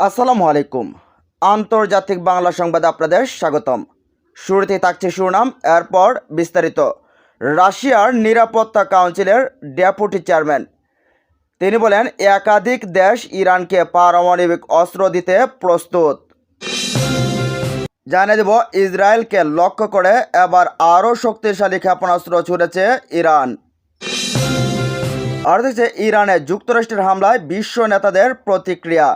আসসালামু আলাইকুম। আন্তর্জাতিক বাংলা সংবাদে আপনাদের স্বাগতম। শুরুতেই থাকছে শিরোনাম এরপর বিস্তারিত। রাশিয়ার নিরাপত্তা কাউন্সিলের ডেপুটি চেয়ারম্যান। তিনি বলেন, একাধিক দেশ ইরানকে পারমাণবিক অস্ত্র দিতে প্রস্তুত। জানিয়ে দেব, ইসরায়েলকে লক্ষ্য করে এবার আরও শক্তিশালী ক্ষেপণাস্ত্র ছুড়েছে ইরান। আর দেখছে, ইরানে যুক্তরাষ্ট্রের হামলায় বিশ্ব নেতাদের প্রতিক্রিয়া।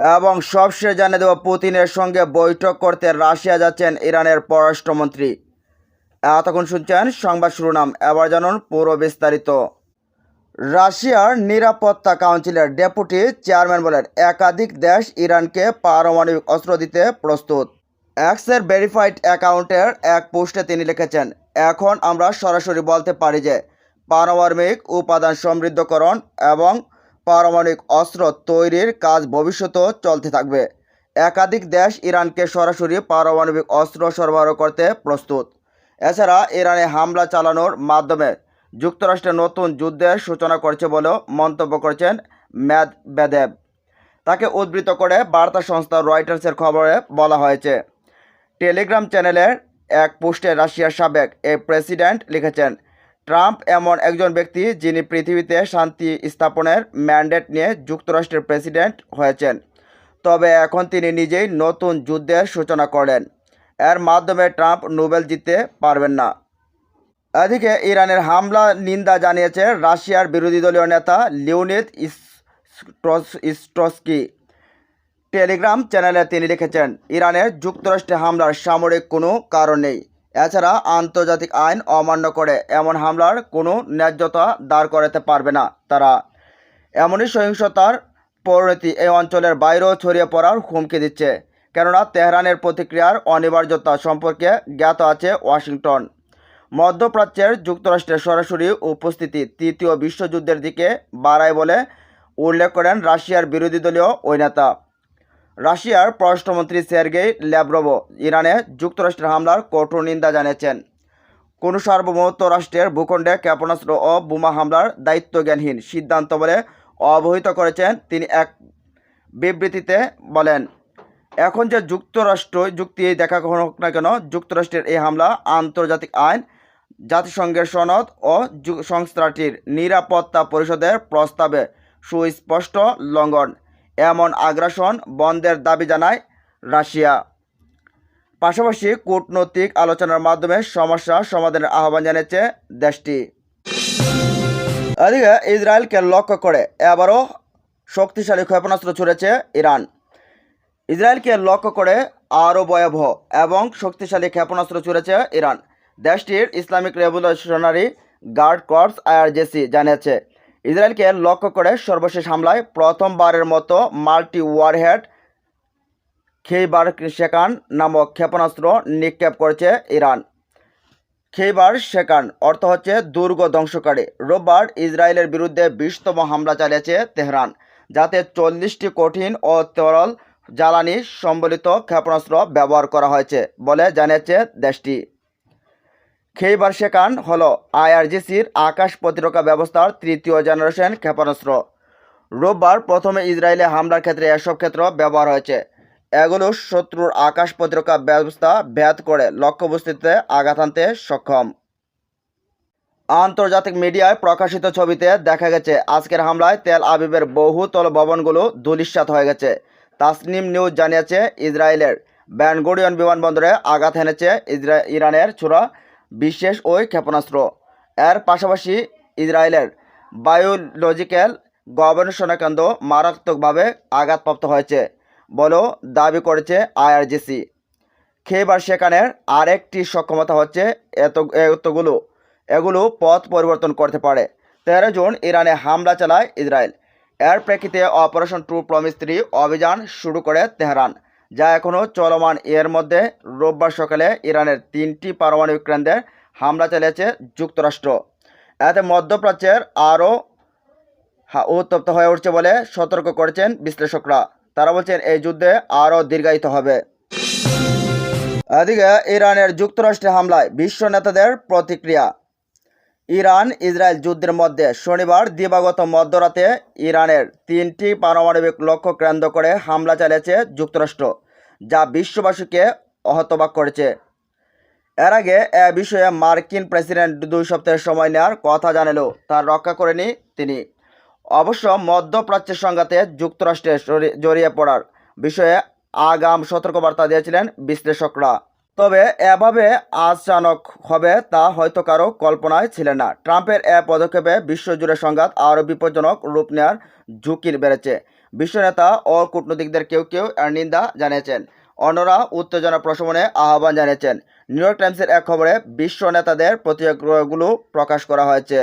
এবং সবশেষ জানিয়ে দেব, পুতিনের সঙ্গে বৈঠক করতে রাশিয়া যাচ্ছেন ইরানের পররাষ্ট্রমন্ত্রী। এতক্ষণ শুনছেন সংবাদ শিরোনাম এবার জানুন পুরো বিস্তারিত। রাশিয়ার নিরাপত্তা কাউন্সিলের ডেপুটি চেয়ারম্যান বলেন, একাধিক দেশ ইরানকে পারমাণবিক অস্ত্র দিতে প্রস্তুত। এক্সের ভেরিফাইড অ্যাকাউন্টের এক পোস্টে তিনি লিখেছেন, এখন আমরা সরাসরি বলতে পারি যে পারমাণবিক উপাদান সমৃদ্ধকরণ এবং পারমাণবিক অস্ত্র তৈরির কাজ ভবিষ্যতেও চলতে থাকবে। একাধিক দেশ ইরানকে সরাসরি পারমাণবিক অস্ত্র সরবরাহ করতে প্রস্তুত। এছাড়া ইরানে হামলা চালানোর মাধ্যমে যুক্তরাষ্ট্রের নতুন যুদ্ধের সূচনা করছে বলেও মন্তব্য করেছেন ম্যাদ বেদেব তাকে উদ্ধৃত করে বার্তা সংস্থা রয়টার্সের খবরে বলা হয়েছে। টেলিগ্রাম চ্যানেলের এক পোস্টে রাশিয়ার সাবেক এই প্রেসিডেন্ট লিখেছেন ট্রাম্প এমন একজন ব্যক্তি যিনি পৃথিবীতে শান্তি স্থাপনের ম্যান্ডেট নিয়ে যুক্তরাষ্ট্রের প্রেসিডেন্ট হয়েছেন। তবে এখন তিনি নিজেই নতুন যুদ্ধের সূচনা করেন এর মাধ্যমে ট্রাম্প নোবেল জিততে পারবেন না। এদিকে ইরানের হামলা নিন্দা জানিয়েছে রাশিয়ার বিরোধী দলীয় নেতা লিওনিদ স্ট্রস্কি। টেলিগ্রাম চ্যানেলে তিনি লিখেছেন, ইরানের যুক্তরাষ্ট্রে হামলার সামরিক কোনো কারণ নেই। এছাড়া আন্তর্জাতিক আইন অমান্য করে এমন হামলার কোনো ন্যায্যতা দাঁড় করাতে পারবে না তারা। এমনই সহিংসতার পরিণতি এই অঞ্চলের বাইরেও ছড়িয়ে পড়ার হুমকি দিচ্ছে, কেননা তেহরানের প্রতিক্রিয়ার অনিবার্যতা সম্পর্কে জ্ঞাত আছে ওয়াশিংটন। মধ্যপ্রাচ্যের যুক্তরাষ্ট্রের সরাসরি উপস্থিতি তৃতীয় বিশ্বযুদ্ধের দিকে বাড়ায় বলে উল্লেখ করেন রাশিয়ার বিরোধী দলীয় ওই নেতা রাশিয়ার পররাষ্ট্রমন্ত্রী সের্গেই ল্যাব্রভো ইরানে যুক্তরাষ্ট্রের হামলার কঠোর নিন্দা জানিয়েছেন। কোনো সার্বভৌমত্ব রাষ্ট্রের ভূখণ্ডে ক্ষেপণাস্ত্র ও বোমা হামলার দায়িত্বজ্ঞানহীন সিদ্ধান্ত বলে অবহিত করেছেন তিনি এক বিবৃতিতে বলেন, এখন যে যুক্তরাষ্ট্র যুক্তি দেখা হোক না কেন, যুক্তরাষ্ট্রের এই হামলা আন্তর্জাতিক আইন, জাতিসংঘের সনদ ও সংস্থাটির নিরাপত্তা পরিষদের প্রস্তাবে সুস্পষ্ট লঙ্ঘন। এমন আগ্রাসন বন্ধের দাবি জানায় রাশিয়া। পাশাপাশি কূটনৈতিক আলোচনার মাধ্যমে সমস্যা সমাধানের আহ্বান জানিয়েছে দেশটি। এদিকে ইসরায়েলকে লক্ষ্য করে এবারও শক্তিশালী ক্ষেপণাস্ত্র ছুড়েছে ইরান। ইসরায়েলকে লক্ষ্য করে আরও ভয়াবহ এবং শক্তিশালী ক্ষেপণাস্ত্র ছুড়েছে ইরান। দেশটির Islamic revolutionary guard corps IRGC জানিয়েছে ইসরায়েলকে লক্ষ্য করে সর্বশেষ হামলায় প্রথমবারের মতো মাল্টি ওয়ারহেড খেইবার শেকান নামক ক্ষেপণাস্ত্র নিক্ষেপ করেছে ইরান। খেইবার শেকান অর্থ হচ্ছে দুর্গ ধ্বংসকারী। রোববার ইসরায়েলের বিরুদ্ধে বিশতম হামলা চালিয়েছে তেহরান, যাতে চল্লিশটি কঠিন ও তরল জ্বালানি সম্বলিত ক্ষেপণাস্ত্র ব্যবহার করা হয়েছে বলে জানিয়েছে দেশটি। খেইবার শেকান হল আইআরজিসির আকাশ প্রতিরক্ষা ব্যবস্থার তৃতীয় জেনারেশন ক্ষেপণাস্ত্র। রোববার প্রথমে ইসরায়েলে হামলার ক্ষেত্রে এসব ক্ষেত্র ব্যবহার হয়েছে। এগুলো শত্রুর আকাশ প্রতিরক্ষা ব্যবস্থা ব্যাত করে লক্ষ্যবস্তুতে আঘাত আনতে সক্ষম। আন্তর্জাতিক মিডিয়ায় প্রকাশিত ছবিতে দেখা গেছে, আজকের হামলায় তেল আবিবের বহুতল ভবনগুলো ধূলিসাৎ হয়ে গেছে। তাসনিম নিউজ জানিয়েছে, ইসরায়েলের ব্যানগোরিয়ন বিমানবন্দরে আঘাত হেনেছে ইসরা, ইরানের ছোড়া বিশেষ ওই ক্ষেপণাস্ত্র। এর পাশাপাশি ইসরায়েলের বায়োলজিক্যাল গবেষণা কেন্দ্র মারাত্মকভাবে আঘাতপ্রাপ্ত হয়েছে বলেও দাবি করেছে আইআরজিসি। খেবার সেখানের আরেকটি সক্ষমতা হচ্ছে এত এতগুলো। এগুলো পথ পরিবর্তন করতে পারে। তেরো জুন ইরানে হামলা চালায় ইসরায়েল। এর প্রেক্ষিতে অপারেশন টু প্রমিস থ্রি অভিযান শুরু করে তেহরান। যা এখনও চলমান। এর মধ্যে রোববার সকালে ইরানের তিনটি পারমাণবিক কেন্দ্রে হামলা চালিয়েছে যুক্তরাষ্ট্র। এতে মধ্যপ্রাচ্যের আরও উত্তপ্ত হয়ে উঠছে বলে সতর্ক করেছেন বিশ্লেষকরা। তারা বলছেন, এই যুদ্ধে আরও দীর্ঘায়িত হবে। এদিকে ইরানের যুক্তরাষ্ট্রে হামলায় বিশ্ব নেতাদের প্রতিক্রিয়া। ইরান, ইসরায়েল যুদ্ধের মধ্যে শনিবার দিবাগত মধ্যরাতে ইরানের তিনটি পারমাণবিক লক্ষ্য কেন্দ্র করে হামলা চালিয়েছে যুক্তরাষ্ট্র, যা বিশ্ববাসীকে হতবাক করেছে। এর আগে এ বিষয়ে মার্কিন প্রেসিডেন্ট দুই সপ্তাহের সময় নেওয়ার কথা জানালেও তা রক্ষা করেনি তিনি। অবশ্য মধ্যপ্রাচ্যের সংঘাতে যুক্তরাষ্ট্রে জড়ি- জড়িয়ে পড়ার বিষয়ে আগাম সতর্কবার্তা দিয়েছিলেন বিশ্লেষকরা। তবে এভাবে আচানক হবে তা হয়তো কারও কল্পনায় ছিলেন না। ট্রাম্পের এ পদক্ষেপে বিশ্বজুড়ে সংঘাত আরও বিপজ্জনক রূপ নেওয়ার ঝুঁকি বেড়েছে। বিশ্বনেতা ও কূটনীতিকদের কেউ কেউ এর নিন্দা জানিয়েছেন। অন্যরা উত্তেজনা প্রশমনে আহ্বান জানিয়েছেন। নিউ ইয়র্ক টাইমসের এক খবরে বিশ্ব নেতাদের প্রতিক্রিয়াগুলো প্রকাশ করা হয়েছে।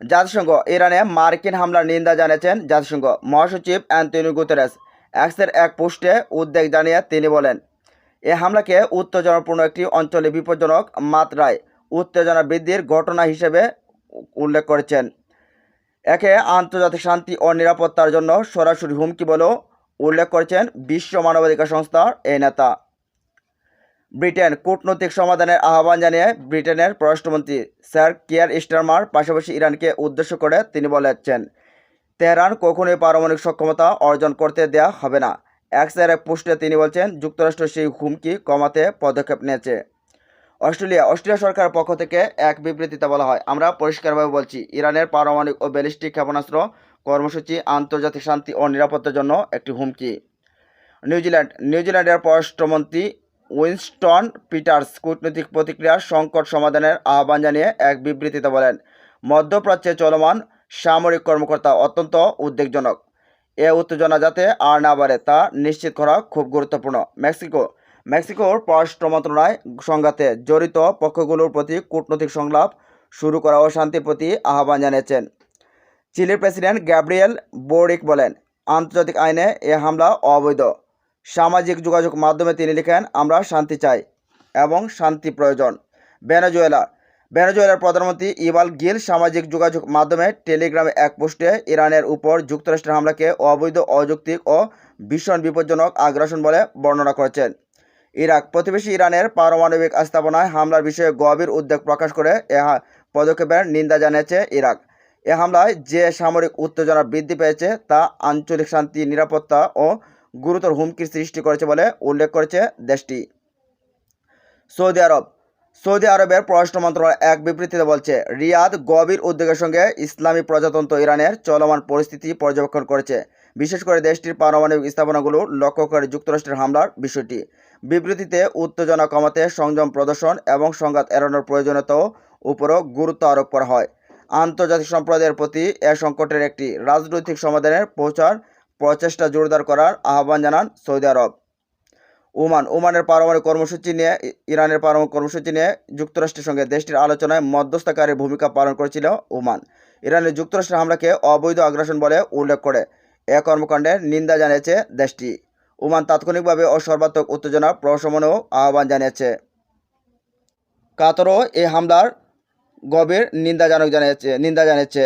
জাতিসংঘ, ইরানে মার্কিন হামলার নিন্দা জানিয়েছেন জাতিসংঘ। মহাসচিব অ্যান্টনি গুতেরেস। এক্সের এক পোস্টে উদ্বেগ জানিয়ে তিনি বলেন এ হামলাকে উত্তেজনাপূর্ণ একটি অঞ্চলে বিপজ্জনক মাত্রায় উত্তেজনা বৃদ্ধির ঘটনা হিসেবে উল্লেখ করেছেন। একে আন্তর্জাতিক শান্তি ও নিরাপত্তার জন্য সরাসরি হুমকি বলেও উল্লেখ করেছেন বিশ্ব মানবাধিকার সংস্থার এই নেতা। ব্রিটেন কূটনৈতিক সমাধানের আহ্বান জানিয়ে ব্রিটেনের পররাষ্ট্রমন্ত্রী স্যার কিয়ার স্টারমার পাশাপাশি ইরানকে উদ্দেশ্য করে তিনি বলেছেন, তেহরান কখনোই পারমাণবিক সক্ষমতা অর্জন করতে দেয়া হবে না। এক্সের এক পোস্টে তিনি বলছেন, যুক্তরাষ্ট্র সেই হুমকি কমাতে পদক্ষেপ নিয়েছে। অস্ট্রেলিয়া অস্ট্রেলিয়া সরকারের পক্ষ থেকে এক বিবৃতিতে বলা হয়, আমরা পরিষ্কারভাবে বলছি, ইরানের পারমাণবিক ও ব্যালিস্টিক ক্ষেপণাস্ত্র কর্মসূচি, আন্তর্জাতিক শান্তি ও নিরাপত্তার জন্য একটি হুমকি। নিউজিল্যান্ড, নিউজিল্যান্ডের পররাষ্ট্রমন্ত্রী উইনস্টন পিটার্স কূটনৈতিক প্রতিক্রিয়ার সংকট সমাধানের আহ্বান জানিয়ে এক বিবৃতিতে বলেন, মধ্যপ্রাচ্যে চলমান সামরিক কর্মকর্তা অত্যন্ত উদ্বেগজনক। এ উত্তেজনা যাতে আর না বাড়ে তা নিশ্চিত করা খুব গুরুত্বপূর্ণ। মেক্সিকো। মেক্সিকোর পররাষ্ট্র মন্ত্রণালয় সংঘাতে জড়িত পক্ষগুলোর প্রতি কূটনৈতিক সংলাপ শুরু করা ও শান্তির প্রতি আহ্বান জানিয়েছেন। চিলির প্রেসিডেন্ট গ্যাব্রিয়েল বোরিক বলেন, আন্তর্জাতিক আইনে এ হামলা অবৈধ। সামাজিক যোগাযোগ মাধ্যমে তিনি লিখেন, আমরা শান্তি চাই এবং শান্তি প্রয়োজন। ভেনেজুয়েলা। ভেনেজুয়েলার প্রধানমন্ত্রী ইবাল গিল সামাজিক যোগাযোগ মাধ্যমে টেলিগ্রামে এক পোস্টে ইরানের উপর যুক্তরাষ্ট্রের হামলাকে অবৈধ, অযৌক্তিক ও ভীষণ বিপজ্জনক আগ্রাসন বলে বর্ণনা করেছেন। ইরাক প্রতিবেশী ইরানের পারমাণবিক স্থাপনায় হামলার বিষয়ে গভীর উদ্বেগ প্রকাশ করে এ পদক্ষেপের নিন্দা জানিয়েছে ইরাক। এ হামলায় যে সামরিক উত্তেজনা বৃদ্ধি পেয়েছে তা আঞ্চলিক শান্তি, নিরাপত্তা ও গুরুতর হুমকির সৃষ্টি করেছে বলে উল্লেখ করেছে দেশটি। সৌদি আরব সৌদি আরবের পররাষ্ট্র মন্ত্রণালয় এক বিবৃতিতে বলছে, রিয়াদ গভীর উদ্বেগের সঙ্গে ইসলামী প্রজাতন্ত্র ইরানের চলমান পরিস্থিতি পর্যবেক্ষণ করেছে। বিশেষ করে দেশটির পারমাণবিক স্থাপনাগুলো লক্ষ্য করে যুক্তরাষ্ট্রের হামলার বিষয়টি। বিবৃতিতে উত্তেজনা কমাতে সংযম প্রদর্শন এবং সংঘাত এড়ানোর প্রয়োজনীয়তাও উপরও গুরুত্ব আরোপ করা হয়। আন্তর্জাতিক সম্প্রদায়ের প্রতি এ সংকটের একটি রাজনৈতিক সমাধানের পৌঁছার প্রচেষ্টা জোরদার করার আহ্বান জানান সৌদি আরব। ওমান, ওমানের পারমাণবিক কর্মসূচি নিয়ে ইরানের পারমাণবিক কর্মসূচি নিয়ে যুক্তরাষ্ট্রের সঙ্গে দেশটির আলোচনায় মধ্যস্থকারীর ভূমিকা পালন করেছিল ওমান। ইরানের যুক্তরাষ্ট্রের হামলাকে অবৈধ আগ্রাসন বলে উল্লেখ করে এ কর্মকাণ্ডের নিন্দা জানিয়েছে দেশটি। ওমান তাৎক্ষণিকভাবে ও সর্বাত্মক উত্তেজনা প্রশমনেও আহ্বান জানিয়েছে। কাতারও এই হামলার গভীর নিন্দাজনক জানিয়েছে, নিন্দা জানিয়েছে।